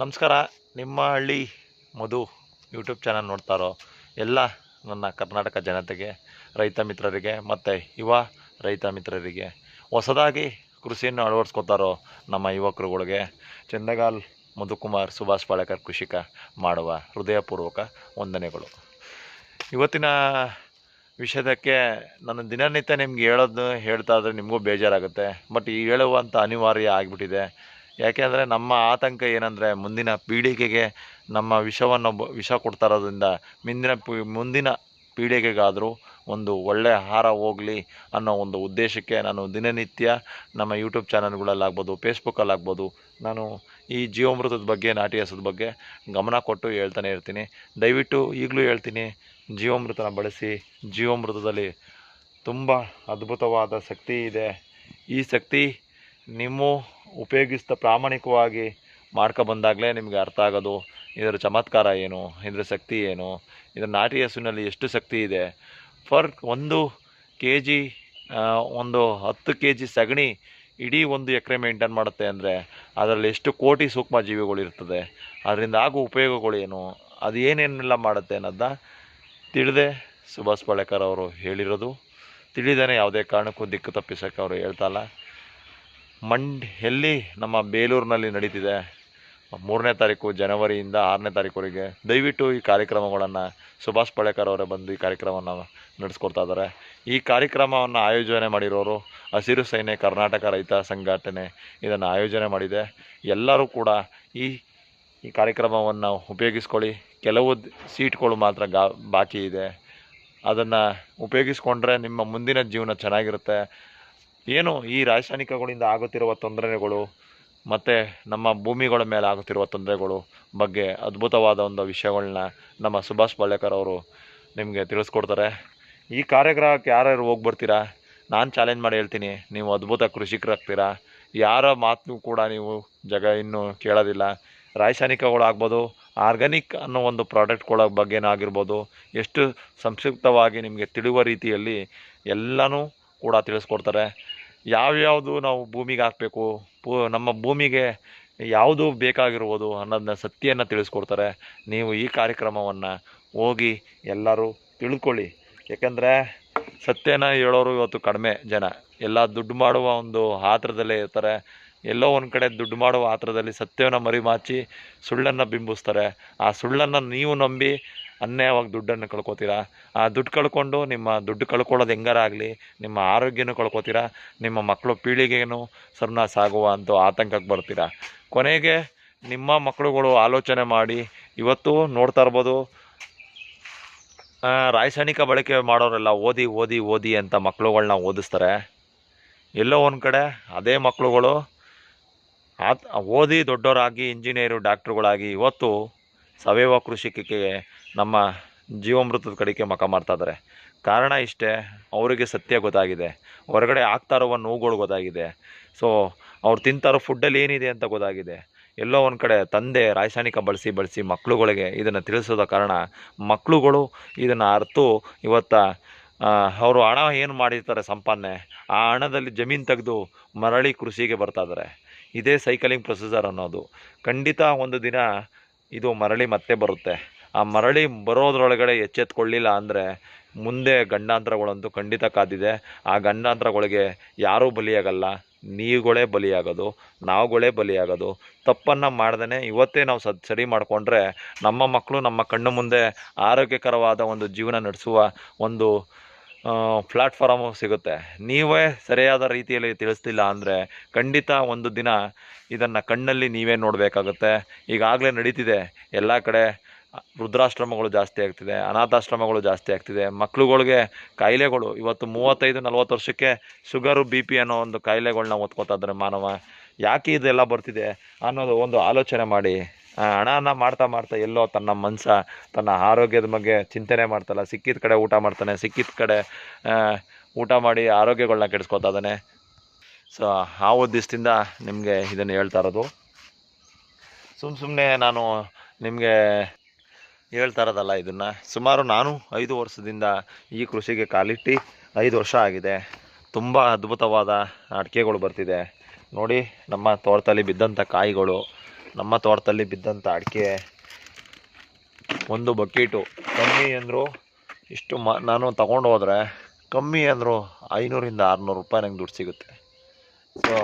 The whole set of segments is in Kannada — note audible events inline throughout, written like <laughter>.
ನಮಸ್ಕಾರ. ನಿಮ್ಮ ಹಳ್ಳಿ ಮಧು ಯೂಟ್ಯೂಬ್ ಚಾನಲ್ ನೋಡ್ತಾರೋ ಎಲ್ಲ ನನ್ನ ಕರ್ನಾಟಕ ಜನತೆಗೆ, ರೈತ ಮಿತ್ರರಿಗೆ ಮತ್ತು ಯುವ ರೈತ ಮಿತ್ರರಿಗೆ ಹೊಸದಾಗಿ ಕೃಷಿಯನ್ನು ಅಳವಡಿಸ್ಕೊತಾರೋ ನಮ್ಮ ಯುವಕರುಗಳಿಗೆ ಚಂದಗಾಲ್ ಮಧುಕುಮಾರ್ ಸುಭಾಷ್ ಪಾಳೇಕರ್ ಕೃಷಿಕ ಮಾಡುವ ಹೃದಯಪೂರ್ವಕ ವಂದನೆಗಳು. ಇವತ್ತಿನ ವಿಷಯದಕ್ಕೆ ನಾನು ದಿನನಿತ್ಯ ನಿಮ್ಗೆ ಹೇಳೋದು ಹೇಳ್ತಾ ಇದ್ರೆ ನಿಮಗೂ ಬೇಜಾರಾಗುತ್ತೆ. ಬಟ್ ಈ ಹೇಳುವಂಥ ಅನಿವಾರ್ಯ ಆಗಿಬಿಟ್ಟಿದೆ. ಯಾಕೆಂದರೆ ನಮ್ಮ ಆತಂಕ ಏನಂದರೆ ಮುಂದಿನ ಪೀಳಿಗೆಗೆ ನಮ್ಮ ವಿಷವನ್ನು ವಿಷ ಕೊಡ್ತಾ ಇರೋದ್ರಿಂದ ಮುಂದಿನ ಪಿ, ಮುಂದಿನ ಪೀಳಿಗೆಗಾದರೂ ಒಂದು ಒಳ್ಳೆಯ ಆಹಾರ ಹೋಗಲಿ ಅನ್ನೋ ಒಂದು ಉದ್ದೇಶಕ್ಕೆ ನಾನು ದಿನನಿತ್ಯ ನಮ್ಮ ಯೂಟ್ಯೂಬ್ ಚಾನಲ್ಗಳಲ್ಲಾಗ್ಬೋದು, ಫೇಸ್ಬುಕ್ಕಲ್ಲಾಗ್ಬೋದು, ನಾನು ಈ ಜೀವಾಮೃತದ ಬಗ್ಗೆ, ನಾಟಿ ಹಸದ ಬಗ್ಗೆ ಗಮನ ಕೊಟ್ಟು ಹೇಳ್ತಾನೆ ಇರ್ತೀನಿ. ದಯವಿಟ್ಟು ಈಗಲೂ ಹೇಳ್ತೀನಿ, ಜೀವಾಮೃತನ ಬಳಸಿ, ಜೀವಾಮೃತದಲ್ಲಿ ತುಂಬ ಅದ್ಭುತವಾದ ಶಕ್ತಿ ಇದೆ. ಈ ಶಕ್ತಿ ನಿಮ್ಮ ಉಪಯೋಗಿಸ್ತಾ ಪ್ರಾಮಾಣಿಕವಾಗಿ ಬಂದಾಗಲೇ ನಿಮಗೆ ಅರ್ಥ ಆಗೋದು, ಇದರ ಚಮತ್ಕಾರ ಏನು, ಇದರ ಶಕ್ತಿ ಏನು, ಇದರ ನಾಟಿ ಹಸುವಿನಲ್ಲಿ ಎಷ್ಟು ಶಕ್ತಿ ಇದೆ. ಫರ್ ಒಂದು ಕೆ ಜಿ ಒಂದು ಹತ್ತು ಕೆ ಜಿ ಸಗಣಿ ಇಡೀ ಒಂದು ಎಕರೆ ಮೇಂಟೈನ್ ಮಾಡುತ್ತೆ ಅಂದರೆ ಅದರಲ್ಲಿ ಎಷ್ಟು ಕೋಟಿ ಸೂಕ್ಷ್ಮ ಜೀವಿಗಳು ಇರ್ತದೆ, ಅದರಿಂದ ಆಗೋ ಉಪಯೋಗಗಳು ಏನು, ಅದು ಏನೇನೆಲ್ಲ ಮಾಡುತ್ತೆ ಅನ್ನೋದನ್ನ ತಿಳಿದೆ. ಸುಭಾಷ್ ಪಾಳೇಕರ್ ಅವರು ಹೇಳಿರೋದು ತಿಳಿದೇನೆ ಯಾವುದೇ ಕಾರಣಕ್ಕೂ ದಿಕ್ಕು ತಪ್ಪಿಸೋಕೆ ಅವರು ಮಂಡ್ ಎಲ್ಲಿ ನಮ್ಮ ಬೇಲೂರಿನಲ್ಲಿ ನಡೀತಿದೆ. ಮೂರನೇ ತಾರೀಕು ಜನವರಿಯಿಂದ ಆರನೇ ತಾರೀಕುವರೆಗೆ ದಯವಿಟ್ಟು ಈ ಕಾರ್ಯಕ್ರಮಗಳನ್ನು ಸುಭಾಷ್ ಪಳೇಕರ್ ಅವರೇ ಬಂದು ಈ ಕಾರ್ಯಕ್ರಮವನ್ನು ನಡೆಸ್ಕೊಡ್ತಾ ಇದ್ದಾರೆ. ಈ ಕಾರ್ಯಕ್ರಮವನ್ನು ಆಯೋಜನೆ ಮಾಡಿರೋರು ಹಸಿರು ಸೇನೆ, ಕರ್ನಾಟಕ ರೈತ ಸಂಘಟನೆ ಇದನ್ನು ಆಯೋಜನೆ ಮಾಡಿದೆ. ಎಲ್ಲರೂ ಕೂಡ ಈ ಈ ಕಾರ್ಯಕ್ರಮವನ್ನು ಉಪಯೋಗಿಸ್ಕೊಳ್ಳಿ. ಕೆಲವು ಸೀಟ್ಗಳು ಮಾತ್ರ ಗಾ, ಬಾಕಿ ಇದೆ. ಅದನ್ನು ಉಪಯೋಗಿಸ್ಕೊಂಡ್ರೆ ನಿಮ್ಮ ಮುಂದಿನ ಜೀವನ ಚೆನ್ನಾಗಿರುತ್ತೆ. ಏನು ಈ ರಾಸಾಯನಿಕಗಳಿಂದ ಆಗುತ್ತಿರುವ ತೊಂದರೆಗಳು, ಮತ್ತು ನಮ್ಮ ಭೂಮಿಗಳ ಮೇಲೆ ಆಗುತ್ತಿರುವ ತೊಂದರೆಗಳು ಬಗ್ಗೆ ಅದ್ಭುತವಾದ ಒಂದು ವಿಷಯಗಳನ್ನ ನಮ್ಮ ಸುಭಾಷ್ ಪಳ್ಳೇಕರ್ ಅವರು ನಿಮಗೆ ತಿಳಿಸ್ಕೊಡ್ತಾರೆ. ಈ ಕಾರ್ಯಕ್ರಮಕ್ಕೆ ಯಾರ್ಯಾರು ಹೋಗಿ ಬರ್ತೀರಾ ನಾನು ಚಾಲೆಂಜ್ ಮಾಡಿ ಹೇಳ್ತೀನಿ, ನೀವು ಅದ್ಭುತ ಕೃಷಿಕರಾಗ್ತೀರಾ? ಯಾರ ಮಾತು ಕೂಡ ನೀವು ಜಗ ಇನ್ನೂ ಕೇಳೋದಿಲ್ಲ. ರಾಸಾಯನಿಕಗಳಾಗ್ಬೋದು ಆರ್ಗ್ಯಾನಿಕ್ ಅನ್ನೋ ಒಂದು ಪ್ರಾಡಕ್ಟ್ಗಳ ಬಗ್ಗೆನೂ ಆಗಿರ್ಬೋದು, ಎಷ್ಟು ಸಂಕ್ಷಿಪ್ತವಾಗಿ ನಿಮಗೆ ತಿಳಿಯುವ ರೀತಿಯಲ್ಲಿ ಎಲ್ಲನೂ ಕೂಡ ತಿಳಿಸ್ಕೊಡ್ತಾರೆ. ಯಾವ್ಯಾವುದು ನಾವು ಭೂಮಿಗೆ ಹಾಕಬೇಕು? ಪೂ, ನಮ್ಮ ಭೂಮಿಗೆ ಯಾವುದು ಬೇಕಾಗಿರ್ಬೋದು ಅನ್ನೋದನ್ನ ಸತ್ಯನ ತಿಳಿಸ್ಕೊಡ್ತಾರೆ. ನೀವು ಈ ಕಾರ್ಯಕ್ರಮವನ್ನು ಹೋಗಿ ಎಲ್ಲರೂ ತಿಳ್ಕೊಳ್ಳಿ. ಯಾಕಂದರೆ ಸತ್ಯನ ಹೇಳೋರು ಇವತ್ತು ಕಡಿಮೆ ಜನ. ಎಲ್ಲ ದುಡ್ಡು ಮಾಡುವ ಒಂದು ಆತ್ರದಲ್ಲೇ ಇರ್ತಾರೆ. ಎಲ್ಲೋ ಒಂದು ಕಡೆ ದುಡ್ಡು ಮಾಡುವ ಆತರದಲ್ಲಿ ಸತ್ಯವನ್ನು ಮರಿಮಾಚಿ ಸುಳ್ಳನ್ನು ಬಿಂಬಿಸ್ತಾರೆ. ಆ ಸುಳ್ಳನ್ನು ನೀವು ನಂಬಿ ಅನ್ಯಾಯವಾಗಿ ದುಡ್ಡನ್ನು ಕಳ್ಕೊತೀರಾ? ಆ ದುಡ್ಡು ಕಳ್ಕೊಂಡು ನಿಮ್ಮ ದುಡ್ಡು ಕಳ್ಕೊಳ್ಳೋದು ಹೆಂಗಾರಾಗಲಿ ನಿಮ್ಮ ಆರೋಗ್ಯನೂ ಕಳ್ಕೊತೀರಾ, ನಿಮ್ಮ ಮಕ್ಕಳು ಪೀಳಿಗೆನೂ ಸರ್ನ ಸಾಗುವ ಅಂತ ಆತಂಕಕ್ಕೆ ಬರ್ತೀರಾ? ಕೊನೆಗೆ ನಿಮ್ಮ ಮಕ್ಕಳುಗಳು ಆಲೋಚನೆ ಮಾಡಿ, ಇವತ್ತು ನೋಡ್ತಾ ಇರ್ಬೋದು ರಾಸಾಯನಿಕ ಬಳಕೆ ಮಾಡೋರೆಲ್ಲ ಓದಿ ಓದಿ ಓದಿ ಅಂತ ಮಕ್ಕಳುಗಳನ್ನ ಓದಿಸ್ತಾರೆ. ಎಲ್ಲೋ ಒಂದು ಕಡೆ ಅದೇ ಮಕ್ಕಳುಗಳು ಆತ್, ಓದಿ ದೊಡ್ಡವರಾಗಿ, ಇಂಜಿನಿಯರು, ಡಾಕ್ಟ್ರುಗಳಾಗಿ ಇವತ್ತು ಸಾವಯವ ಕೃಷಿಗೆ ನಮ್ಮ ಜೀವಾಮೃತದ ಕಡೆಗೆ ಮಕ ಮಾಡ್ತಾಯಿದ್ದಾರೆ ಕಾರಣ ಇಷ್ಟೇ, ಅವರಿಗೆ ಸತ್ಯ ಗೊತ್ತಾಗಿದೆ. ಹೊರಗಡೆ ಆಗ್ತಾ ಇರುವ ನೋವುಗಳು ಗೊತ್ತಾಗಿದೆ. ಸೊ ಅವ್ರು ತಿಂತಾರೋ ಫುಡ್ಡಲ್ಲಿ ಏನಿದೆ ಅಂತ ಗೊತ್ತಾಗಿದೆ. ಎಲ್ಲೋ ಒಂದು ಕಡೆ ತಂದೆ ರಾಸಾಯನಿಕ ಬಳಸಿ ಬಳಸಿ ಮಕ್ಕಳುಗಳಿಗೆ ಇದನ್ನು ತಿಳಿಸೋದ ಕಾರಣ ಮಕ್ಕಳುಗಳು ಇದನ್ನು ಅರ್ತು ಇವತ್ತ ಅವರು ಹಣ ಏನು ಮಾಡಿರ್ತಾರೆ ಸಂಪಾದನೆ, ಆ ಹಣದಲ್ಲಿ ಜಮೀನು ತೆಗೆದು ಮರಳಿ ಕೃಷಿಗೆ ಬರ್ತಾ ಇದ್ದಾರೆ. ಇದೇ ಸೈಕಲಿಂಗ್ ಪ್ರೊಸೀಜರ್ ಅನ್ನೋದು. ಖಂಡಿತ ಒಂದು ದಿನ ಇದು ಮರಳಿ ಮತ್ತೆ ಬರುತ್ತೆ. ಆ ಮರಳಿ ಬರೋದ್ರೊಳಗಡೆ ಎಚ್ಚೆತ್ಕೊಳ್ಳಿಲ್ಲ ಅಂದರೆ ಮುಂದೆ ಗಂಡಾಂತರಗಳಂತೂ ಖಂಡಿತ ಕಾದಿದೆ. ಆ ಗಂಡಾಂತರಗಳಿಗೆ ಯಾರೂ ಬಲಿಯಾಗಲ್ಲ. ನೀವುಗಳೇ ಬಲಿಯಾಗೋದು, ನಾವುಗಳೇ ಬಲಿಯಾಗೋದು. ತಪ್ಪನ್ನು ಮಾಡ್ದೇ ಇವತ್ತೇ ನಾವು ಸದ್ ಸರಿ ಮಾಡಿಕೊಂಡ್ರೆ ನಮ್ಮ ಮಕ್ಕಳು ನಮ್ಮ ಕಣ್ಣು ಮುಂದೆ ಆರೋಗ್ಯಕರವಾದ ಒಂದು ಜೀವನ ನಡೆಸುವ ಒಂದು ಪ್ಲ್ಯಾಟ್ಫಾರಮು ಸಿಗುತ್ತೆ. ನೀವೇ ಸರಿಯಾದ ರೀತಿಯಲ್ಲಿ ತಿಳಿಸ್ತಿಲ್ಲ ಅಂದರೆ ಖಂಡಿತ ಒಂದು ದಿನ ಇದನ್ನು ಕಣ್ಣಲ್ಲಿ ನೀವೇ ನೋಡಬೇಕಾಗುತ್ತೆ. ಈಗಾಗಲೇ ನಡೀತಿದೆ. ಎಲ್ಲ ಕಡೆ ವೃದ್ಧಾಶ್ರಮಗಳು ಜಾಸ್ತಿ ಆಗ್ತಿದೆ, ಅನಾಥಾಶ್ರಮಗಳು ಜಾಸ್ತಿ ಆಗ್ತಿದೆ. ಮಕ್ಳುಗಳಿಗೆ ಕಾಯಿಲೆಗಳು ಇವತ್ತು ಮೂವತ್ತೈದು, ನಲ್ವತ್ತು ವರ್ಷಕ್ಕೆ ಶುಗರು, ಬಿ ಪಿ ಅನ್ನೋ ಒಂದು ಕಾಯಿಲೆಗಳನ್ನ ಓದ್ಕೋತಾ ಇದ್ದಾರೆ ಮಾನವ. ಯಾಕೆ ಇದೆಲ್ಲ ಬರ್ತಿದೆ ಅನ್ನೋದು ಒಂದು ಆಲೋಚನೆ ಮಾಡಿ. ಹಣನ ಮಾಡ್ತಾ ಮಾಡ್ತಾ ಎಲ್ಲೋ ತನ್ನ ಮನಸ, ತನ್ನ ಆರೋಗ್ಯದ ಬಗ್ಗೆ ಚಿಂತನೆ ಮಾಡ್ತಲ್ಲ ಸಿಕ್ಕಿದ ಕಡೆ ಊಟ ಮಾಡ್ತಾನೆ, ಸಿಕ್ಕಿದ ಕಡೆ ಊಟ ಮಾಡಿ ಆರೋಗ್ಯಗಳನ್ನ ಕೆಡಿಸ್ಕೊತಾ ಇದ್ದಾನೆ. ಸೊ ಆ ಉದ್ದೇಶದಿಂದ ನಿಮಗೆ ಇದನ್ನು ಹೇಳ್ತಾ ಇರೋದು. ಸುಮ್ಮ ಸುಮ್ಮನೆ ನಾನು ನಿಮಗೆ ಹೇಳ್ತಾ ಇರೋದಲ್ಲ ಇದನ್ನು. ಸುಮಾರು ನಾನು ಐದು ವರ್ಷದಿಂದ ಈ ಕೃಷಿಗೆ ಕಾಲಿಟ್ಟು ಐದು ವರ್ಷ ಆಗಿದೆ. ತುಂಬ ಅದ್ಭುತವಾದ ಅಡಿಕೆಗಳು ಬರ್ತಿದೆ. ನೋಡಿ ನಮ್ಮ ತೋಟದಲ್ಲಿ ಬಿದ್ದಂಥ ಕಾಯಿಗಳು. ನಮ್ಮ ತೋಟದಲ್ಲಿ ಬಿದ್ದಂಥ ಅಡಿಕೆ. ಒಂದು ಬಕೆಟು. ಕಮ್ಮಿ ಅಂದರು ಇಷ್ಟು ಮ, ನಾನು ತಗೊಂಡು ಹೋದರೆ ಕಮ್ಮಿ ಅಂದರು ಐನೂರಿಂದ ಆರುನೂರು ರೂಪಾಯಿ ನಂಗೆ ದುಡ್ಡು ಸಿಗುತ್ತೆ. ಸೊ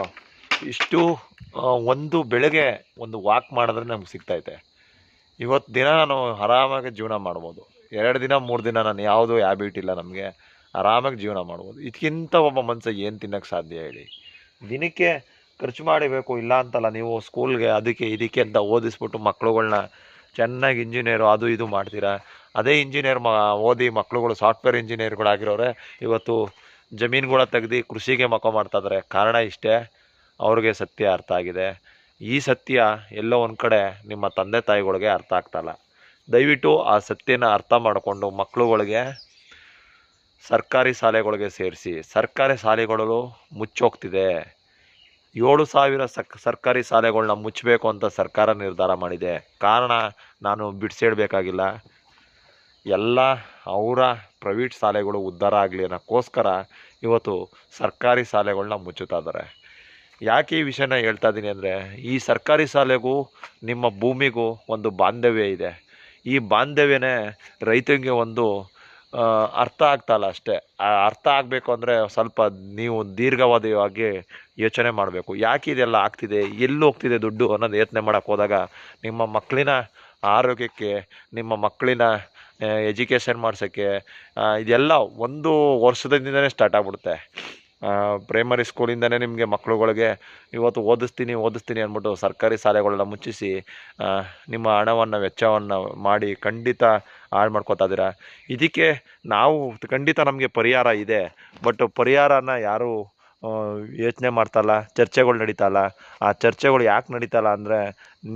ಇಷ್ಟು ಒಂದು ಬೆಳಗ್ಗೆ ಒಂದು ವಾಕ್ ಮಾಡಿದ್ರೆ ನಮ್ಗೆ ಸಿಗ್ತೈತೆ. ಇವತ್ತು ದಿನ ನಾನು ಆರಾಮಾಗಿ ಜೀವನ ಮಾಡ್ಬೋದು. ಎರಡು ದಿನ, ಮೂರು ದಿನ ನಾನು ಯಾವುದೂ ಹ್ಯಾಬಿಟ್ ಇಲ್ಲ ನಮಗೆ. ಆರಾಮಾಗಿ ಜೀವನ ಮಾಡ್ಬೋದು. ಇದಕ್ಕಿಂತ ಒಬ್ಬ ಮನುಷ್ಯ ಏನು ತಿನ್ನೋಕ್ಕೆ ಸಾಧ್ಯ ಹೇಳಿ. ದಿನಕ್ಕೆ ಖರ್ಚು ಮಾಡಬೇಕು, ಇಲ್ಲ ಅಂತಲ್ಲ, ನೀವು ಸ್ಕೂಲ್ಗೆ ಅದಕ್ಕೆ ಇದಕ್ಕೆ ಅಂತ ಓದಿಸ್ಬಿಟ್ಟು ಮಕ್ಳುಗಳ್ನ ಚೆನ್ನಾಗಿ ಇಂಜಿನಿಯರು ಅದು ಇದು ಮಾಡ್ತೀರಾ? ಅದೇ ಇಂಜಿನಿಯರ್ ಮ, ಓದಿ ಮಕ್ಳುಗಳು ಸಾಫ್ಟ್ವೇರ್ ಇಂಜಿನಿಯರ್ಗಳಾಗಿರೋರೆ ಇವತ್ತು ಜಮೀನುಗಳ ತೆಗ್ದು ಕೃಷಿಗೆ ಮಕ ಮಾಡ್ತಾ ಇದ್ದಾರೆ ಕಾರಣ ಇಷ್ಟೇ, ಅವ್ರಿಗೆ ಸತ್ಯ ಅರ್ಥ ಆಗಿದೆ. ಈ ಸತ್ಯ ಎಲ್ಲೋ ಒಂದು ಕಡೆ ನಿಮ್ಮ ತಂದೆ ತಾಯಿಗಳಿಗೆ ಅರ್ಥ ಆಗ್ತಾಯಿಲ್ಲ ದಯವಿಟ್ಟು ಆ ಸತ್ಯನ ಅರ್ಥ ಮಾಡಿಕೊಂಡು ಮಕ್ಕಳುಗಳಿಗೆ ಸರ್ಕಾರಿ ಶಾಲೆಗಳಿಗೆ ಸೇರಿಸಿ. ಸರ್ಕಾರಿ ಶಾಲೆಗಳು ಮುಚ್ಚೋಗ್ತಿದೆ. ಏಳು ಸಾವಿರ ಸಕ್, ಸರ್ಕಾರಿ ಶಾಲೆಗಳನ್ನ ಮುಚ್ಚಬೇಕು ಅಂತ ಸರ್ಕಾರ ನಿರ್ಧಾರ ಮಾಡಿದೆ. ಕಾರಣ ನಾನು ಬಿಡಿಸಿಡ್ಬೇಕಾಗಿಲ್ಲ. ಎಲ್ಲ ಅವರ ಪ್ರೈವೇಟ್ ಶಾಲೆಗಳು ಉದ್ಧಾರ ಆಗಲಿ ಅನ್ನೋಕ್ಕೋಸ್ಕರ ಇವತ್ತು ಸರ್ಕಾರಿ ಶಾಲೆಗಳನ್ನ ಮುಚ್ಚುತ್ತಾ ಇದ್ದಾರೆ. ಯಾಕೆ ಈ ವಿಷಯನ ಹೇಳ್ತಾ ಇದ್ದೀನಿ ಅಂದರೆ, ಈ ಸರ್ಕಾರಿ ಶಾಲೆಗೂ ನಿಮ್ಮ ಭೂಮಿಗೂ ಒಂದು ಬಾಂಧವ್ಯ ಇದೆ. ಈ ಬಾಂಧವ್ಯನೇ ರೈತನಿಗೆ ಒಂದು ಅರ್ಥ ಆಗ್ತಾಯಿಲ್ಲ ಅಷ್ಟೇ. ಅರ್ಥ ಆಗಬೇಕು ಅಂದರೆ ಸ್ವಲ್ಪ ನೀವು ದೀರ್ಘಾವಧಿಯಾಗಿ ಯೋಚನೆ ಮಾಡಬೇಕು. ಯಾಕೆ ಇದೆಲ್ಲ ಆಗ್ತಿದೆ? ಎಲ್ಲಿ ಹೋಗ್ತಿದೆ ದುಡ್ಡು ಅನ್ನೋದು ಯೋಚನೆ ಮಾಡೋಕ್ಕೆ ಹೋದಾಗ ನಿಮ್ಮ ಮಕ್ಕಳಿನ ಆರೋಗ್ಯಕ್ಕೆ, ನಿಮ್ಮ ಮಕ್ಕಳಿನ ಎಜುಕೇಷನ್ ಮಾಡ್ಸೋಕ್ಕೆ ಇದೆಲ್ಲ ಒಂದು ವರ್ಷದಿಂದನೇ ಸ್ಟಾರ್ಟ್ ಆಗ್ಬಿಡುತ್ತೆ. ಪ್ರೈಮರಿ ಸ್ಕೂಲಿಂದನೇ ನಿಮಗೆ ಮಕ್ಕಳುಗಳಿಗೆ ಇವತ್ತು ಓದಿಸ್ತೀನಿ ಓದಿಸ್ತೀನಿ ಅಂದ್ಬಿಟ್ಟು ಸರ್ಕಾರಿ ಶಾಲೆಗಳನ್ನ ಮುಚ್ಚಿಸಿ ನಿಮ್ಮ ಹಣವನ್ನು, ವೆಚ್ಚವನ್ನು ಮಾಡಿ ಖಂಡಿತ ಹಾಳು ಮಾಡ್ಕೋತಾ ಇದ್ದೀರಾ? ಇದಕ್ಕೆ ನಾವು ಖಂಡಿತ ನಮಗೆ ಪರಿಹಾರ ಇದೆ ಬಟ್ ಪರಿಹಾರನ ಯಾರೂ ಯೋಚನೆ ಮಾಡ್ತಲ್ಲ ಚರ್ಚೆಗಳು ನಡೀತಾಯಿಲ್ಲ ಆ ಚರ್ಚೆಗಳು ಯಾಕೆ ನಡೀತಾಯಿಲ್ಲ ಅಂದರೆ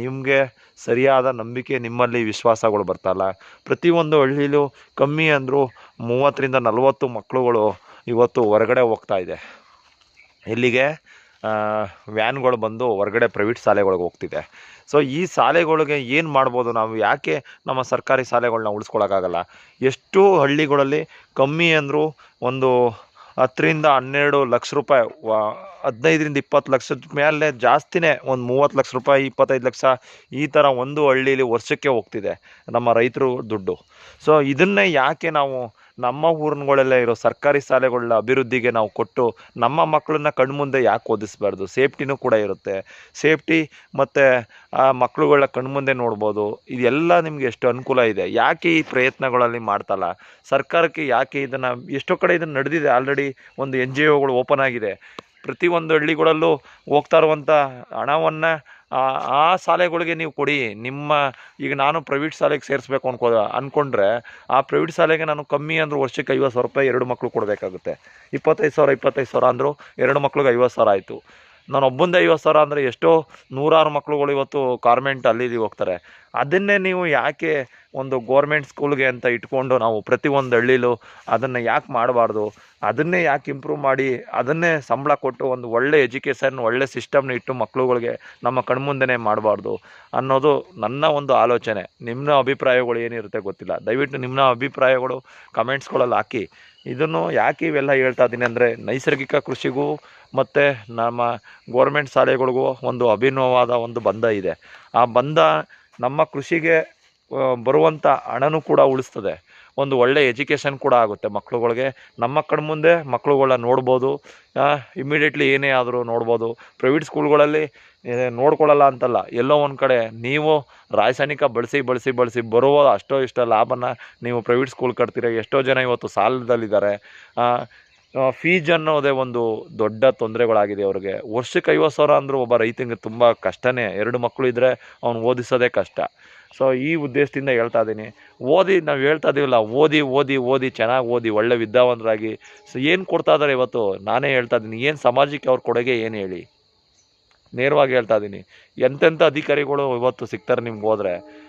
ನಿಮಗೆ ಸರಿಯಾದ ನಂಬಿಕೆ, ನಿಮ್ಮಲ್ಲಿ ವಿಶ್ವಾಸಗಳು ಬರ್ತಾಯಿಲ್ಲ ಪ್ರತಿಯೊಂದು ಹಳ್ಳಿಲೂ ಕಮ್ಮಿ ಅಂದರೂ ಮೂವತ್ತರಿಂದ ನಲವತ್ತು ಮಕ್ಕಳುಗಳು ಇವತ್ತು ಹೊರಗಡೆ ಹೋಗ್ತಾ ಇದೆ. ಇಲ್ಲಿಗೆ ವ್ಯಾನ್ಗಳು ಬಂದು ಹೊರಗಡೆ ಪ್ರೈವೇಟ್ ಶಾಲೆಗಳಿಗೆ ಹೋಗ್ತಿದೆ. ಸೊ ಈ ಶಾಲೆಗಳಿಗೆ ಏನು ಮಾಡ್ಬೋದು ನಾವು? ಯಾಕೆ ನಮ್ಮ ಸರ್ಕಾರಿ ಶಾಲೆಗಳನ್ನ ಉಳಿಸ್ಕೊಳಕ್ಕಾಗಲ್ಲ? ಎಷ್ಟು ಹಳ್ಳಿಗಳಲ್ಲಿ ಕಮ್ಮಿ ಅಂದರೂ ಒಂದು ಹತ್ತರಿಂದ ಹನ್ನೆರಡು ಲಕ್ಷ ರೂಪಾಯಿ ಹದಿನೈದರಿಂದ ಇಪ್ಪತ್ತು ಲಕ್ಷದ ಮೇಲೆ ಜಾಸ್ತಿನೇ ಒಂದು ಮೂವತ್ತು ಲಕ್ಷ ರೂಪಾಯಿ, ಇಪ್ಪತ್ತೈದು ಲಕ್ಷ ಈ ಥರ ಒಂದು ಹಳ್ಳೀಲಿ ವರ್ಷಕ್ಕೆ ಹೋಗ್ತಿದೆ ನಮ್ಮ ರೈತರು ದುಡ್ಡು. ಸೊ ಇದನ್ನೇ ಯಾಕೆ ನಾವು ನಮ್ಮ ಊರುಗಳಲ್ಲೇ ಇರೋ ಸರ್ಕಾರಿ ಶಾಲೆಗಳ ಅಭಿವೃದ್ಧಿಗೆ ನಾವು ಕೊಟ್ಟು ನಮ್ಮ ಮಕ್ಕಳನ್ನ ಕಣ್ಮುಂದೆ ಯಾಕೆ ಓದಿಸ್ಬಾರ್ದು? ಸೇಫ್ಟಿನೂ ಕೂಡ ಇರುತ್ತೆ. ಸೇಫ್ಟಿ ಮತ್ತು ಆ ಮಕ್ಕಳುಗಳ ಕಣ್ಮುಂದೆ ನೋಡ್ಬೋದು. ಇದೆಲ್ಲ ನಿಮಗೆ ಎಷ್ಟು ಅನುಕೂಲ ಇದೆ. ಯಾಕೆ ಈ ಪ್ರಯತ್ನಗಳಲ್ಲಿ ಮಾಡ್ತಲ್ಲ? ಸರ್ಕಾರಕ್ಕೆ ಯಾಕೆ ಇದನ್ನು, ಎಷ್ಟೋ ಕಡೆ ಇದನ್ನು ನಡೆದಿದೆ. ಆಲ್ರೆಡಿ ಒಂದು ಎನ್ ಜಿ ಓಗಳು ಓಪನ್ ಆಗಿದೆ. ಪ್ರತಿಯೊಂದು ಹಳ್ಳಿಗಳಲ್ಲೂ ಹೋಗ್ತಾ ಇರುವಂಥ ಹಣವನ್ನು ಆ ಶಾಲೆಗಳಿಗೆ ನೀವು ಕೊಡಿ. ನಿಮ್ಮ, ಈಗ ನಾನು ಪ್ರೈವೇಟ್ ಶಾಲೆಗೆ ಸೇರಿಸ್ಬೇಕು ಅನ್ಕೋ ಅಂದ್ಕೊಂಡ್ರೆ ಆ ಪ್ರೈವೇಟ್ ಶಾಲೆಗೆ ನಾನು ಕಮ್ಮಿ ಅಂದ್ರೆ ವರ್ಷಕ್ಕೆ ಐವತ್ತು ಸಾವಿರ ರೂಪಾಯಿ ಎರಡು ಮಕ್ಕಳು ಕೊಡಬೇಕಾಗುತ್ತೆ. ಇಪ್ಪತ್ತೈದು ಸಾವಿರ ಇಪ್ಪತ್ತೈದು ಸಾವಿರ ಅಂದರೂ ಎರಡು ಮಕ್ಳಿಗೆ ಐವತ್ತು ಸಾವಿರ ಆಯಿತು. ನಾನು ಒಬ್ಬಂದೇ ಐವತ್ತು ಸಾವಿರ ಅಂದರೆ ಎಷ್ಟೋ ನೂರಾರು ಮಕ್ಳುಗಳು ಇವತ್ತು ಕಾರ್ಮೆಂಟ್ ಅಲ್ಲಿ ಹೋಗ್ತಾರೆ. ಅದನ್ನೇ ನೀವು ಯಾಕೆ ಒಂದು ಗೋರ್ಮೆಂಟ್ ಸ್ಕೂಲ್ಗೆ ಅಂತ ಇಟ್ಕೊಂಡು ನಾವು ಪ್ರತಿಯೊಂದು ಹಳ್ಳಿಲೂ ಅದನ್ನು ಯಾಕೆ ಮಾಡಬಾರ್ದು? ಅದನ್ನೇ ಯಾಕೆ ಇಂಪ್ರೂವ್ ಮಾಡಿ? ಅದನ್ನೇ ಸಂಬಳ ಕೊಟ್ಟು ಒಂದು ಒಳ್ಳೆ ಎಜುಕೇಷನ್ ಒಳ್ಳೆ ಸಿಸ್ಟಮ್ನ ಇಟ್ಟು ಮಕ್ಕಳುಗಳಿಗೆ ನಮ್ಮ ಕಣ್ಮುಂದೆನೇ ಮಾಡಬಾರ್ದು ಅನ್ನೋದು ನನ್ನ ಒಂದು ಆಲೋಚನೆ. ನಿಮ್ಮ ಅಭಿಪ್ರಾಯಗಳು ಏನಿರುತ್ತೆ ಗೊತ್ತಿಲ್ಲ. ದಯವಿಟ್ಟು ನಿಮ್ಮ ಅಭಿಪ್ರಾಯಗಳು ಕಮೆಂಟ್ಸ್ಗಳಲ್ಲಿ ಹಾಕಿ. ಇದನ್ನು ಯಾಕೆ ಇವೆಲ್ಲ ಹೇಳ್ತಾ ಇದ್ದೀನಿ ಅಂದರೆ ನೈಸರ್ಗಿಕ ಕೃಷಿಗೂ ಮತ್ತು ನಮ್ಮ ಗೋರ್ಮೆಂಟ್ ಶಾಲೆಗಳಿಗೂ ಒಂದು ಅಭಿನವವಾದ ಒಂದು ಬಂಧ ಇದೆ. ಆ ಬಂಧ ನಮ್ಮ ಕೃಷಿಗೆ ಬರುವಂಥ ಹಣನೂ ಕೂಡ ಉಳಿಸ್ತದೆ. ಒಂದು ಒಳ್ಳೆ ಎಜುಕೇಷನ್ ಕೂಡ ಆಗುತ್ತೆ ಮಕ್ಳುಗಳಿಗೆ. ನಮ್ಮ ಕಣ್ಮುಂದೆ ಮಕ್ಳುಗಳನ್ನ ನೋಡ್ಬೋದು. ಇಮಿಡಿಯೇಟ್ಲಿ ಏನೇ ಆದರೂ ನೋಡ್ಬೋದು. ಪ್ರೈವೇಟ್ ಸ್ಕೂಲ್ಗಳಲ್ಲಿ ನೋಡ್ಕೊಳ್ಳಲ್ಲ ಅಂತಲ್ಲ. ಎಲ್ಲೋ ಒಂದು ಕಡೆ ನೀವು ರಾಸಾಯನಿಕ ಬಳಸಿ ಬಳಸಿ ಬಳಸಿ ಬರುವ ಅಷ್ಟೋ ಇಷ್ಟೋ ಲಾಭನ ನೀವು ಪ್ರೈವೇಟ್ ಸ್ಕೂಲ್ ಕಟ್ತೀರ? ಎಷ್ಟೋ ಜನ ಇವತ್ತು ಸಾಲದಲ್ಲಿದ್ದಾರೆ. ಫೀಜ್ ಅನ್ನೋದೇ ಒಂದು ದೊಡ್ಡ ತೊಂದರೆಗಳಾಗಿದೆ ಅವ್ರಿಗೆ. ವರ್ಷಕ್ಕೆ ಐವತ್ತು ಸಾವಿರ ಅಂದರೂ ಒಬ್ಬ ರೈತನಿಗೆ ತುಂಬ ಕಷ್ಟನೇ. ಎರಡು ಮಕ್ಕಳು ಇದ್ದರೆ ಅವ್ನು ಓದಿಸೋದೇ ಕಷ್ಟ. ಸೊ ಈ ಉದ್ದೇಶದಿಂದ ಹೇಳ್ತಾ ಇದ್ದೀನಿ. ಓದಿ, ನಾವು ಹೇಳ್ತಾ ಇದೀವಲ್ಲ, ಓದಿ ಓದಿ ಓದಿ, ಚೆನ್ನಾಗಿ ಓದಿ, ಒಳ್ಳೆ ವಿದ್ಯಾವಂತರಾಗಿ. ಸೊ ಏನು ಕೊಡ್ತಾ ಇದ್ದಾರೆ ಇವತ್ತು? ನಾನೇ ಹೇಳ್ತಾ ಇದ್ದೀನಿ. ಏನು ಸಮಾಜಕ್ಕೆ ಅವ್ರ ಕೊಡುಗೆ ಏನು ಹೇಳಿ? ನೇರವಾಗಿ ಹೇಳ್ತಾ ಇದ್ದೀನಿ. ಎಂತೆಂಥ ಅಧಿಕಾರಿಗಳು ಇವತ್ತು ಸಿಗ್ತಾರೆ ನಿಮ್ಗೆ ಹೋದರೆ?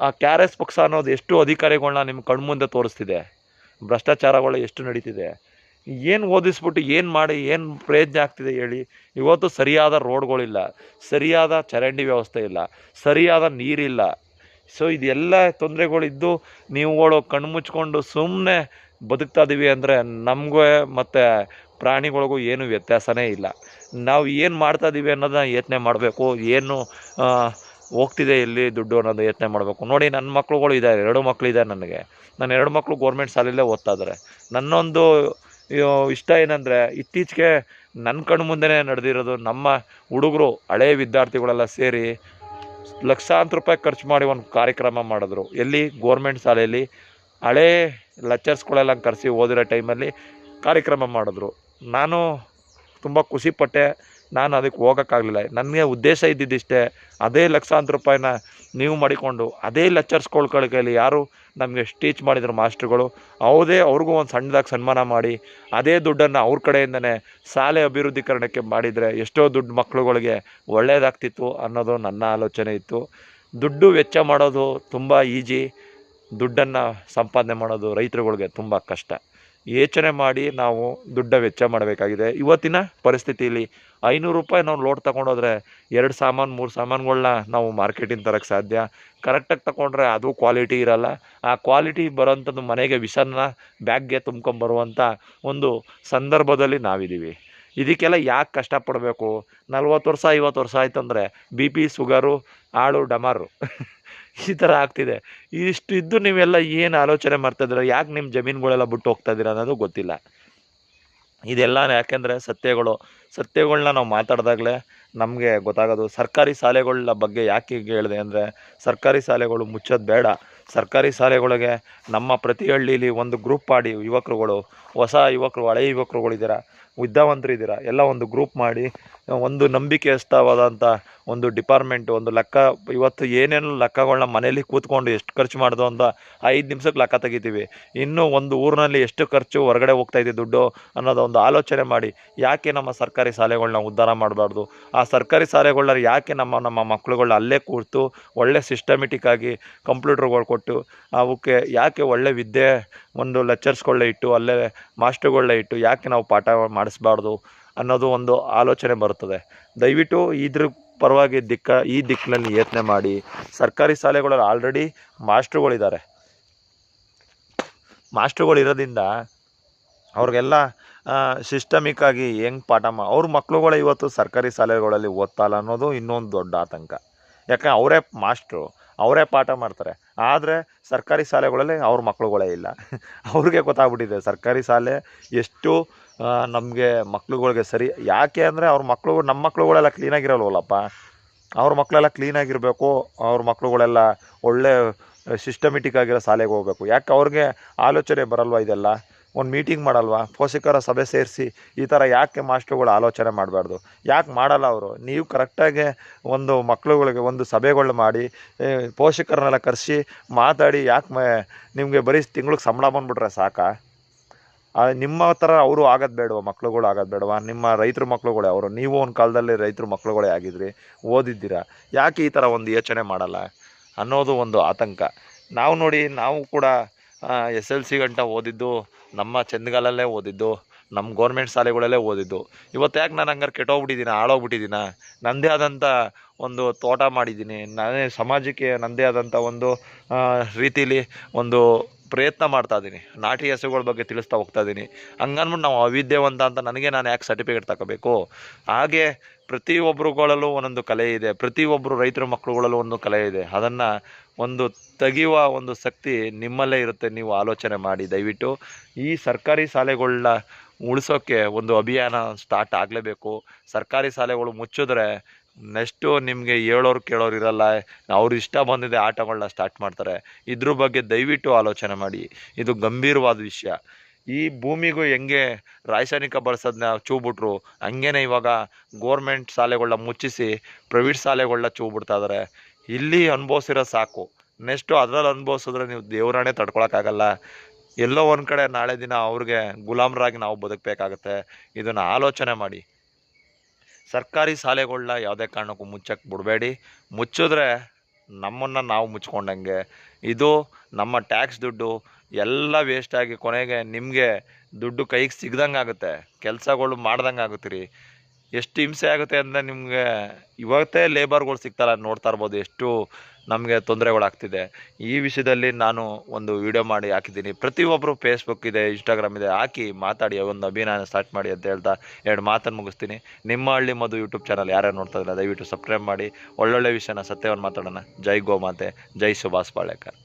ಆ ಕೆ ಆರ್ ಎಸ್ ಪಕ್ಷ ಅನ್ನೋದು ಎಷ್ಟು ಅಧಿಕಾರಿಗಳನ್ನ ನಿಮ್ಮ ಕಣ್ಮುಂದೆ ತೋರಿಸ್ತಿದೆ? ಭ್ರಷ್ಟಾಚಾರಗಳು ಎಷ್ಟು ನಡೀತಿದೆ? ಏನು ಓದಿಸ್ಬಿಟ್ಟು ಏನು ಮಾಡಿ, ಏನು ಪ್ರಯತ್ನ ಆಗ್ತಿದೆ ಹೇಳಿ? ಇವತ್ತು ಸರಿಯಾದ ರೋಡ್ಗಳಿಲ್ಲ. ಸರಿಯಾದ ಚರಂಡಿ ವ್ಯವಸ್ಥೆ ಇಲ್ಲ. ಸರಿಯಾದ ನೀರಿಲ್ಲ. ಸೊ ಇದೆಲ್ಲ ತೊಂದರೆಗಳಿದ್ದು ನೀವುಗಳು ಕಣ್ಮುಚ್ಕೊಂಡು ಸುಮ್ಮನೆ ಬದುಕ್ತಾ ಇದ್ದೀವಿ ಅಂದರೆ ನಮಗೂ ಮತ್ತು ಪ್ರಾಣಿಗಳಿಗೂ ಏನು ವ್ಯತ್ಯಾಸನೇ ಇಲ್ಲ. ನಾವು ಏನು ಮಾಡ್ತಾ ಇದ್ದೀವಿ ಅನ್ನೋದನ್ನ ಯೋಚನೆ ಮಾಡಬೇಕು. ಏನು ಹೋಗ್ತಿದೆ ಎಲ್ಲಿ ದುಡ್ಡು ಅನ್ನೋದು ಯೋಚನೆ ಮಾಡಬೇಕು. ನೋಡಿ, ನನ್ನ ಮಕ್ಳುಗಳು ಇದ್ದಾರೆ. ಎರಡು ಮಕ್ಕಳಿದೆ ನನಗೆ. ನನ್ನ ಎರಡು ಮಕ್ಕಳು ಗೋರ್ಮೆಂಟ್ ಶಾಲೆಯಲ್ಲೇ ಓದ್ತಾ ಇದ್ದಾರೆ ನನ್ನೊಂದು ಇಷ್ಟ ಏನಂದರೆ ಇತ್ತೀಚೆಗೆ ನನ್ನ ಕಣ್ಣು ಮುಂದೆನೇ ನಡೆದಿರೋದು ನಮ್ಮ ಹುಡುಗರು ಹಳೆಯ ವಿದ್ಯಾರ್ಥಿಗಳೆಲ್ಲ ಸೇರಿ ಲಕ್ಷಾಂತರ ರೂಪಾಯಿ ಖರ್ಚು ಮಾಡಿ ಒಂದು ಕಾರ್ಯಕ್ರಮ ಮಾಡಿದ್ರು. ಎಲ್ಲಿ? ಗೋರ್ಮೆಂಟ್ ಶಾಲೆಯಲ್ಲಿ. ಹಳೇ ಲೆಕ್ಚರ್ಸ್ಗಳೆಲ್ಲ ಕರೆಸಿ ಓದಿರೋ ಟೈಮಲ್ಲಿ ಕಾರ್ಯಕ್ರಮ ಮಾಡಿದ್ರು. ನಾನು ತುಂಬ ಖುಷಿಪಟ್ಟೆ. ನಾನು ಅದಕ್ಕೆ ಹೋಗೋಕ್ಕಾಗಲಿಲ್ಲ. ನನಗೆ ಉದ್ದೇಶ ಇದ್ದಿದ್ದಿಷ್ಟೇ, ಅದೇ ಲಕ್ಷಾಂತರ ರೂಪಾಯಿನ ನೀವು ಮಾಡಿಕೊಂಡು, ಅದೇ ಲೆಕ್ಚರ್ಸ್ಗಳ ಕೈಲಿ ಯಾರು ನಮಗೆ ಸ್ಟೀಚ್ ಮಾಡಿದ್ರು ಮಾಸ್ಟ್ರುಗಳು ಅವದೇ ಅವ್ರಿಗೂ ಒಂದು ಸಣ್ಣದಾಗಿ ಸನ್ಮಾನ ಮಾಡಿ, ಅದೇ ದುಡ್ಡನ್ನು ಅವ್ರ ಕಡೆಯಿಂದನೇ ಶಾಲೆ ಅಭಿವೃದ್ಧೀಕರಣಕ್ಕೆ ಮಾಡಿದರೆ ಎಷ್ಟೋ ದುಡ್ಡು ಮಕ್ಕಳುಗಳಿಗೆ ಒಳ್ಳೆಯದಾಗ್ತಿತ್ತು ಅನ್ನೋದು ನನ್ನ ಆಲೋಚನೆ ಇತ್ತು. ದುಡ್ಡು ವೆಚ್ಚ ಮಾಡೋದು ತುಂಬ ಈಜಿ, ದುಡ್ಡನ್ನು ಸಂಪಾದನೆ ಮಾಡೋದು ರೈತರುಗಳಿಗೆ ತುಂಬ ಕಷ್ಟ. ಯೋಚನೆ ಮಾಡಿ ನಾವು ದುಡ್ಡ ವೆಚ್ಚ ಮಾಡಬೇಕಾಗಿದೆ. ಇವತ್ತಿನ ಪರಿಸ್ಥಿತಿಯಲ್ಲಿ ಐನೂರು ರೂಪಾಯಿ ನಾವು ಲೋಡ್ ತೊಗೊಂಡೋದ್ರೆ ಎರಡು ಸಾಮಾನು, ಮೂರು ಸಾಮಾನುಗಳನ್ನ ನಾವು ಮಾರ್ಕೆಟಿಂದ ತರಕ್ಕೆ ಸಾಧ್ಯ. ಕರೆಕ್ಟಾಗಿ ತಗೊಂಡ್ರೆ ಅದು ಕ್ವಾಲಿಟಿ ಇರಲ್ಲ. ಆ ಕ್ವಾಲಿಟಿ ಬರೋಂಥದ್ದು ಮನೆಗೆ ವಿಷನ್ನ ಬ್ಯಾಗ್ಗೆ ತುಂಬ್ಕೊಂಬರುವಂಥ ಒಂದು ಸಂದರ್ಭದಲ್ಲಿ ನಾವಿದ್ದೀವಿ ಇದಕ್ಕೆಲ್ಲ ಯಾಕೆ ಕಷ್ಟಪಡಬೇಕು? ನಲ್ವತ್ತು ವರ್ಷ, ಐವತ್ತು ವರ್ಷ ಆಯ್ತು ಅಂದರೆ ಬಿ ಪಿ ಶುಗರು ಆಳು, ಡಮಾರು. <laughs> ಈ ಥರ ಆಗ್ತಿದೆ. ಇಷ್ಟು ಇದ್ದು ನೀವೆಲ್ಲ ಏನು ಆಲೋಚನೆ ಮಾಡ್ತಾಯಿದ್ದೀರ ಯಾಕೆ ನಿಮ್ಮ ಜಮೀನುಗಳೆಲ್ಲ ಬಿಟ್ಟು ಹೋಗ್ತಾ ಇದ್ದೀರ ಅನ್ನೋದು ಗೊತ್ತಿಲ್ಲ. ಇದೆಲ್ಲ ಯಾಕೆಂದರೆ ಸತ್ಯಗಳು. ಸತ್ಯಗಳನ್ನ ನಾವು ಮಾತಾಡಿದಾಗಲೇ ನಮಗೆ ಗೊತ್ತಾಗೋದು. ಸರ್ಕಾರಿ ಶಾಲೆಗಳ ಬಗ್ಗೆ ಯಾಕೆ ಹೇಳಿದೆ ಅಂದರೆ, ಸರ್ಕಾರಿ ಶಾಲೆಗಳು ಮುಚ್ಚೋದು ಬೇಡ. ಸರ್ಕಾರಿ ಶಾಲೆಗಳಿಗೆ ನಮ್ಮ ಪ್ರತಿ ಹಳ್ಳೀಲಿ ಒಂದು ಗ್ರೂಪ್ ಮಾಡಿ ಯುವಕರುಗಳು, ಹೊಸ ಯುವಕರು ಹಳೆಯ ಯುವಕರುಗಳಿದ್ದೀರಾ, ವಿದ್ಯಾವಂತರಿದ್ದೀರಾ, ಎಲ್ಲ ಒಂದು ಗ್ರೂಪ್ ಮಾಡಿ ಒಂದು ನಂಬಿಕೆಯಸ್ತವಾದಂಥ ಒಂದು ಡಿಪಾರ್ಟ್ಮೆಂಟ್, ಒಂದು ಲೆಕ್ಕ, ಇವತ್ತು ಏನೇನು ಲೆಕ್ಕಗಳನ್ನ ಮನೇಲಿ ಕೂತ್ಕೊಂಡು ಎಷ್ಟು ಖರ್ಚು ಮಾಡಿದೋ ಅಂತ ಐದು ನಿಮಿಷಕ್ಕೆ ಲೆಕ್ಕ ತೆಗಿತೀವಿ. ಇನ್ನು ಒಂದು ಊರಿನಲ್ಲಿ ಎಷ್ಟು ಖರ್ಚು ಹೊರಗಡೆ ಹೋಗ್ತಾ ಇದೆ ದುಡ್ಡು ಅನ್ನೋದು ಒಂದು ಆಲೋಚನೆ ಮಾಡಿ, ಯಾಕೆ ನಮ್ಮ ಸರ್ಕಾರಿ ಶಾಲೆಗಳನ್ನ ಉದ್ಧಾರ ಮಾಡಬಾರ್ದು? ಆ ಸರ್ಕಾರಿ ಶಾಲೆಗಳನ್ನ ಯಾಕೆ ನಮ್ಮ ನಮ್ಮ ಮಕ್ಕಳುಗಳನ್ನ ಅಲ್ಲೇ ಕೂರ್ತು, ಒಳ್ಳೆ ಸಿಸ್ಟಮೆಟಿಕ್ ಆಗಿ ಕಂಪ್ಯೂಟರ್ಗಳು ಕೊಟ್ಟು, ಅವಕ್ಕೆ ಯಾಕೆ ಒಳ್ಳೆ ವಿದ್ಯೆ ಒಂದು ಲೆಕ್ಚರ್ಸ್ಗಳನ್ನ ಇಟ್ಟು, ಅಲ್ಲೇ ಮಾಸ್ಟರ್ಗಳನ್ನ ಇಟ್ಟು ಯಾಕೆ ನಾವು ಪಾಠ ಮಾಡಿಸ್ಬಾರ್ದು? ಅನ್ನೋದು ಒಂದು ಆಲೋಚನೆ ಬರುತ್ತದೆ. ದಯವಿಟ್ಟು ಇದ್ರ ಪರವಾಗಿ ದಿಕ್ಕ, ಈ ದಿಕ್ಕಿನಲ್ಲಿ ಯೋಚನೆ ಮಾಡಿ. ಸರ್ಕಾರಿ ಶಾಲೆಗಳಲ್ಲಿ ಆಲ್ರೆಡಿ ಮಾಸ್ಟ್ರುಗಳಿದ್ದಾರೆ. ಮಾಸ್ಟ್ರುಗಳಿರೋದ್ರಿಂದ ಅವ್ರಿಗೆಲ್ಲ ಸಿಸ್ಟಮಿಕ್ ಆಗಿ ಹೆಂಗೆ ಪಾಠ ಮಾ, ಅವ್ರ ಮಕ್ಕಳುಗಳೇ ಇವತ್ತು ಸರ್ಕಾರಿ ಶಾಲೆಗಳಲ್ಲಿ ಓದ್ತಾಯಿಲ್ಲ ಅನ್ನೋದು ಇನ್ನೊಂದು ದೊಡ್ಡ ಆತಂಕ. ಯಾಕೆ ಅವರೇ ಮಾಸ್ಟ್ರು, ಅವರೇ ಪಾಠ ಮಾಡ್ತಾರೆ. ಆದರೆ ಸರ್ಕಾರಿ ಶಾಲೆಗಳಲ್ಲಿ ಅವ್ರ ಮಕ್ಳುಗಳೇ ಇಲ್ಲ. <laughs> ಅವ್ರಿಗೆ ಗೊತ್ತಾಗ್ಬಿಟ್ಟಿದೆ ಸರ್ಕಾರಿ ಶಾಲೆ ಎಷ್ಟು ನಮಗೆ ಮಕ್ಳುಗಳಿಗೆ ಸರಿ. ಯಾಕೆ ಅಂದರೆ ಅವ್ರ ಮಕ್ಕಳು ನಮ್ಮ ಮಕ್ಳುಗಳೆಲ್ಲ ಕ್ಲೀನಾಗಿರಲ್ವಲ್ಲಪ್ಪ ಅವ್ರ ಮಕ್ಕಳೆಲ್ಲ ಕ್ಲೀನಾಗಿರಬೇಕು ಅವ್ರ ಮಕ್ಳುಗಳೆಲ್ಲ ಒಳ್ಳೆ ಸಿಸ್ಟಮೆಟಿಕ್ ಆಗಿರೋ ಶಾಲೆಗೆ ಹೋಗಬೇಕು. ಯಾಕೆ ಅವ್ರಿಗೆ ಆಲೋಚನೆ ಬರಲ್ವಾ ಇದೆಲ್ಲ? ಒಂದು ಮೀಟಿಂಗ್ ಮಾಡಲ್ವಾ? ಪೋಷಕರ ಸಭೆ ಸೇರಿಸಿ ಈ ಥರ ಯಾಕೆ ಮಾಸ್ಟ್ರುಗಳು ಆಲೋಚನೆ ಮಾಡಬಾರ್ದು? ಯಾಕೆ ಮಾಡಲ್ಲ ಅವರು? ನೀವು ಕರೆಕ್ಟಾಗಿ ಒಂದು ಮಕ್ಳುಗಳಿಗೆ ಒಂದು ಸಭೆಗಳು ಮಾಡಿ ಪೋಷಕರನ್ನೆಲ್ಲ ಕರೆಸಿ ಮಾತಾಡಿ, ಯಾಕೆ ನಿಮಗೆ ಬರೀ ತಿಂಗ್ಳಿಗೆ ಸಂಬಳ ಬಂದುಬಿಟ್ರೆ ಸಾಕಾ? ನಿಮ್ಮ ಥರ ಅವರು ಆಗೋದು ಬೇಡವಾ, ಮಕ್ಳುಗಳು ಆಗೋದು ಬೇಡವಾ? ನಿಮ್ಮ ರೈತರ ಮಕ್ಳುಗಳೇ, ಅವರು ನೀವು ಒಂದು ಕಾಲದಲ್ಲಿ ರೈತರ ಮಕ್ಳುಗಳೇ ಆಗಿದ್ರಿ, ಓದಿದ್ದೀರಾ? ಯಾಕೆ ಈ ಥರ ಒಂದು ಯೋಚನೆ ಮಾಡಲ್ಲ ಅನ್ನೋದು ಒಂದು ಆತಂಕ. ನಾವು ನೋಡಿ, ನಾವು ಕೂಡ ಎಸ್ ಎಲ್ ಸಿ ಗಂಟ ಓದಿದ್ದು, ನಮ್ಮ ಚಂದಗಾಲಲ್ಲೇ ಓದಿದ್ದು, ನಮ್ಮ ಗೌರ್ಮೆಂಟ್ ಶಾಲೆಗಳಲ್ಲೇ ಓದಿದ್ದು. ಇವತ್ತು ಯಾಕೆ ನಾನು ಹಂಗಾರೆ ಕೆಟ್ಟೋಗ್ಬಿಟ್ಟಿದ್ದೀನ, ಹಾಳೋಗ್ಬಿಟ್ಟಿದ್ದೀನ? ನನ್ನದೇ ಆದಂಥ ಒಂದು ತೋಟ ಮಾಡಿದ್ದೀನಿ. ನಾನೇ ಸಮಾಜಕ್ಕೆ ನನ್ನದೇ ಆದಂಥ ಒಂದು ರೀತಿಲಿ ಒಂದು ಪ್ರಯತ್ನ ಮಾಡ್ತಾ ಇದ್ದೀನಿ. ನಾಟಿ ಹಸುಗಳ ಬಗ್ಗೆ ತಿಳಿಸ್ತಾ ಹೋಗ್ತಾ ಇದ್ದೀನಿ. ಹಂಗನ್ಬಿಟ್ಟು ನಾವು ಅವಿದ್ಯಾವಂತ ಅಂತ ನನಗೆ ನಾನು ಯಾಕೆ ಸರ್ಟಿಫಿಕೇಟ್ ತಗೋಬೇಕು? ಹಾಗೆ ಪ್ರತಿಯೊಬ್ಬರುಗಳಲ್ಲೂ ಒಂದೊಂದು ಕಲೆ ಇದೆ. ಪ್ರತಿಯೊಬ್ಬರು ರೈತರ ಮಕ್ಕಳುಗಳಲ್ಲೂ ಒಂದು ಕಲೆ ಇದೆ. ಅದನ್ನು ಒಂದು ತೆಗೆಯುವ ಒಂದು ಶಕ್ತಿ ನಿಮ್ಮಲ್ಲೇ ಇರುತ್ತೆ. ನೀವು ಆಲೋಚನೆ ಮಾಡಿ. ದಯವಿಟ್ಟು ಈ ಸರ್ಕಾರಿ ಶಾಲೆಗಳನ್ನ ಉಳಿಸೋಕ್ಕೆ ಒಂದು ಅಭಿಯಾನ ಸ್ಟಾರ್ಟ್ ಆಗಲೇಬೇಕು. ಸರ್ಕಾರಿ ಶಾಲೆಗಳು ಮುಚ್ಚಿದ್ರೆ ನೆಕ್ಸ್ಟು ನಿಮಗೆ ಹೇಳೋರು ಕೇಳೋರು ಇರಲ್ಲ. ಅವ್ರ ಇಷ್ಟ ಬಂದಿದೆ ಆಟಗಳನ್ನ ಸ್ಟಾರ್ಟ್ ಮಾಡ್ತಾರೆ. ಇದ್ರ ಬಗ್ಗೆ ದಯವಿಟ್ಟು ಆಲೋಚನೆ ಮಾಡಿ. ಇದು ಗಂಭೀರವಾದ ವಿಷಯ. ಈ ಭೂಮಿಗೂ ಹೆಂಗೆ ರಾಸಾಯನಿಕ ಬಳಸೋದನ್ನ ಚೂಬಿಟ್ರು, ಹಂಗೇನೆ ಇವಾಗ ಗೋರ್ಮೆಂಟ್ ಶಾಲೆಗಳನ್ನ ಮುಚ್ಚಿಸಿ ಪ್ರೈವೇಟ್ ಶಾಲೆಗಳನ್ನ ಚೂಬಿಡ್ತಾ ಇದ್ದಾರೆ ಇಲ್ಲಿ ಅನುಭವಿಸಿರೋ ಸಾಕು. ನೆಕ್ಸ್ಟು ಅದ್ರಲ್ಲಿ ಅನುಭವಿಸಿದ್ರೆ ನೀವು ದೇವರಾಣೆ ತಡ್ಕೊಳಕ್ಕಾಗಲ್ಲ. ಎಲ್ಲೋ ಒಂದು ಕಡೆ ನಾಳೆ ದಿನ ಅವ್ರಿಗೆ ಗುಲಾಮರಾಗಿ ನಾವು ಬದುಕಬೇಕಾಗತ್ತೆ. ಇದನ್ನು ಆಲೋಚನೆ ಮಾಡಿ. ಸರ್ಕಾರಿ ಶಾಲೆಗಳನ್ನ ಯಾವುದೇ ಕಾರಣಕ್ಕೂ ಮುಚ್ಚಕ್ಕೆ ಬಿಡಬೇಡಿ. ಮುಚ್ಚಿದ್ರೆ ನಮ್ಮನ್ನು ನಾವು ಮುಚ್ಕೊಂಡಂಗೆ. ಇದು ನಮ್ಮ ಟ್ಯಾಕ್ಸ್ ದುಡ್ಡು ಎಲ್ಲ ವೇಸ್ಟಾಗಿ ಕೊನೆಗೆ ನಿಮಗೆ ದುಡ್ಡು ಕೈಗೆ ಸಿಗ್ದಂಗೆ ಆಗುತ್ತೆ. ಕೆಲಸಗಳು ಮಾಡ್ದಂಗೆ ಆಗುತ್ತೀರಿ. ಎಷ್ಟು ಹಿಂಸೆ ಆಗುತ್ತೆ ಅಂದರೆ ನಿಮಗೆ ಇವತ್ತೇ ಲೇಬರ್ಗಳು ಸಿಗ್ತಾರ ನೋಡ್ತಾ ಇರ್ಬೋದು. ಎಷ್ಟು ನಮಗೆ ತೊಂದರೆಗಳಾಗ್ತಿದೆ. ಈ ವಿಷಯದಲ್ಲಿ ನಾನು ಒಂದು ವಿಡಿಯೋ ಮಾಡಿ ಹಾಕಿದ್ದೀನಿ. ಪ್ರತಿಯೊಬ್ಬರು ಫೇಸ್ಬುಕ್ ಇದೆ ಇನ್ಸ್ಟಾಗ್ರಾಮ್ ಇದೆ, ಹಾಕಿ ಮಾತಾಡಿ, ಒಂದು ಅಭಿನಯನ ಸ್ಟಾರ್ಟ್ ಮಾಡಿ ಅಂತ ಹೇಳ್ತಾ ಎರಡು ಮಾತನ್ನು ಮುಗಿಸ್ತೀನಿ. ನಿಮ್ಮ ಹಳ್ಳಿ ಮದು ಯೂಟ್ಯೂಬ್ ಚಾನಲ್ ಯಾರ್ಯಾರು ನೋಡ್ತಾ ಇದ್ದಾರೆ, ದಯವಿಟ್ಟು ಸಬ್ಸ್ಕ್ರೈಬ್ ಮಾಡಿ. ಒಳ್ಳೊಳ್ಳೆ ವಿಷಯನ, ಸತ್ಯವನ್ನು ಮಾತಾಡೋಣ. ಜೈ ಗೋಮಾತೆ, ಜೈ ಸುಭಾಷ್ ಪಾಳೇಕರ್.